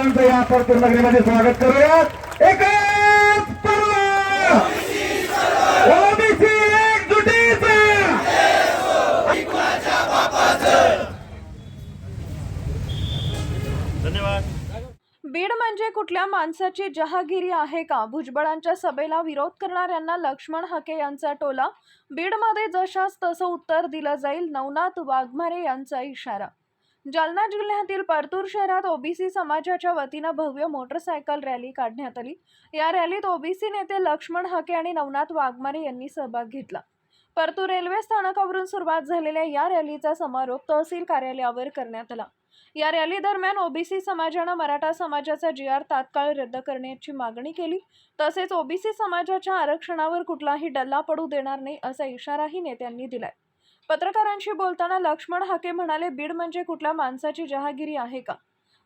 या परतूर नगरीमध्ये स्वागत करूयात. एकच पर्व. ओबीसी एकजुटीचा. बीड म्हणजे कुठल्या माणसाची जहागिरी आहे का? भुजबळांच्या सभेला विरोध करणाऱ्यांना लक्ष्मण हाके यांचा टोला. बीडमध्ये जशास तसं उत्तर दिलं जाईल. नवनाथ वाघमारे यांचा इशारा. जालना जिल्ह्यातील परतूर शहरात ओबीसी समाजाच्या वतीनं भव्य मोटरसायकल रॅली काढण्यात आली. या रॅलीत ओबीसी नेते लक्ष्मण हाके आणि नवनाथ वाघमारे यांनी सहभाग घेतला. परतूर रेल्वे स्थानकावरून सुरुवात झालेल्या या रॅलीचा समारोप तहसील कार्यालयावर करण्यात आला. या रॅली दरम्यान ओबीसी समाजानं मराठा समाजाचा जी आर तात्काळ रद्द करण्याची मागणी केली. तसेच ओबीसी समाजाच्या आरक्षणावर कुठलाही डल्ला पडू देणार नाही असा इशाराही नेत्यांनी दिलाय. पत्रकारांशी बोलताना लक्ष्मण हाके म्हणाले बीड म्हणजे कुठल्या माणसाची जहागिरी आहे का?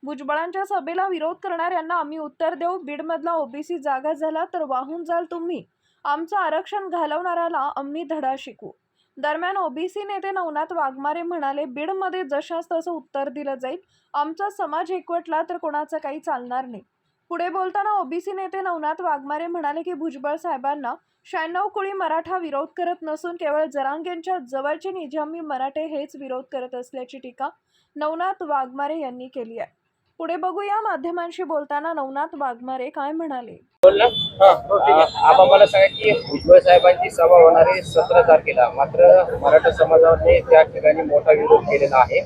भुजबळांच्या सभेला विरोध करणाऱ्यांना आम्ही उत्तर देऊ. बीडमधला ओबीसी जागा झाला तर वाहून जाल तुम्ही. आमचं आरक्षण घालवणाऱ्याला आम्ही धडा शिकू दरम्यान ओबीसी नेते नवनाथ वाघमारे म्हणाले बीडमध्ये जशास तसं उत्तर दिलं जाईल. आमचा समाज एकवटला तर कोणाचं काही चालणार नाही. पुढे बोलताना ओबीसी नेते नवनाथ वाघमारे म्हणाले की भुजबळ साहेबांना शहाण्णव कोळी मराठा विरोध करत नसून केवळ जरांगेंच्या जवळचे निजामी मराठे हेच विरोध करत असल्याची टीका नवनाथ वाघमारे यांनी केली आहे. पुढे बघूया माध्यमांशी बोलताना नवनाथ वाघमारे काय म्हणाले. ना आपण मला सांगा की भुजबळ साहेबांची सभा होणार आहे सतरा तारखेला. मात्र मराठा समाजाने त्या ठिकाणी मोठा विरोध केलेला आहे.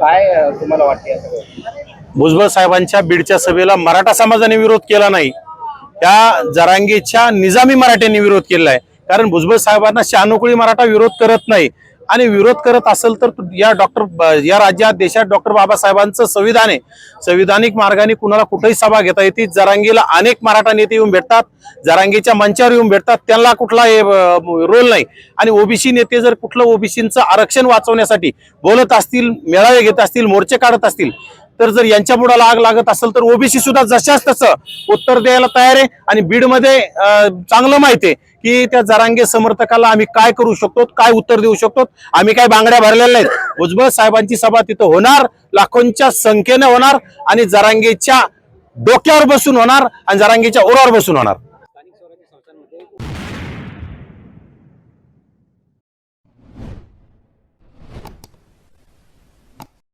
काय तुम्हाला वाटते भुजबळ साहेबांच्या बीडच्या सभेला मराठा समाजाने विरोध केला नाही. त्या जरांगीच्या निजामी मराठ्यांनी विरोध केला आहे. कारण भुजबळ साहेबांना शहानुकुळी मराठा विरोध करत नाही. आणि विरोध करत असेल तर या डॉक्टर या राज्यात देशात डॉक्टर बाबासाहेबांचं संविधान आहे. संविधानिक मार्गाने कुणाला कुठेही सभा घेता येते जरांगीला अनेक मराठा नेते येऊन भेटतात. जरांगीच्या मंचावर येऊन भेटतात. त्यांना कुठला रोल नाही. आणि ओबीसी नेते जर कुठलं ओबीसीचं आरक्षण वाचवण्यासाठी बोलत असतील मेळावे घेत असतील मोर्चे काढत असतील तर जर यांच्या बुडाला आग लागत असेल तर ओबीसी सुद्धा जशाच तसं उत्तर द्यायला तयार आहे. आणि बीडमध्ये चांगलं माहिती आहे की त्या जरांगे समर्थकाला आम्ही काय करू शकतो काय उत्तर देऊ शकतो आम्ही काय बांगड्या भरलेल्या नाहीत. भुजबळ साहेबांची सभा तिथं होणार लाखोंच्या संख्येने होणार आणि जरांगेच्या डोक्यावर बसून होणार आणि जरांगेच्या ओरावर बसून होणार.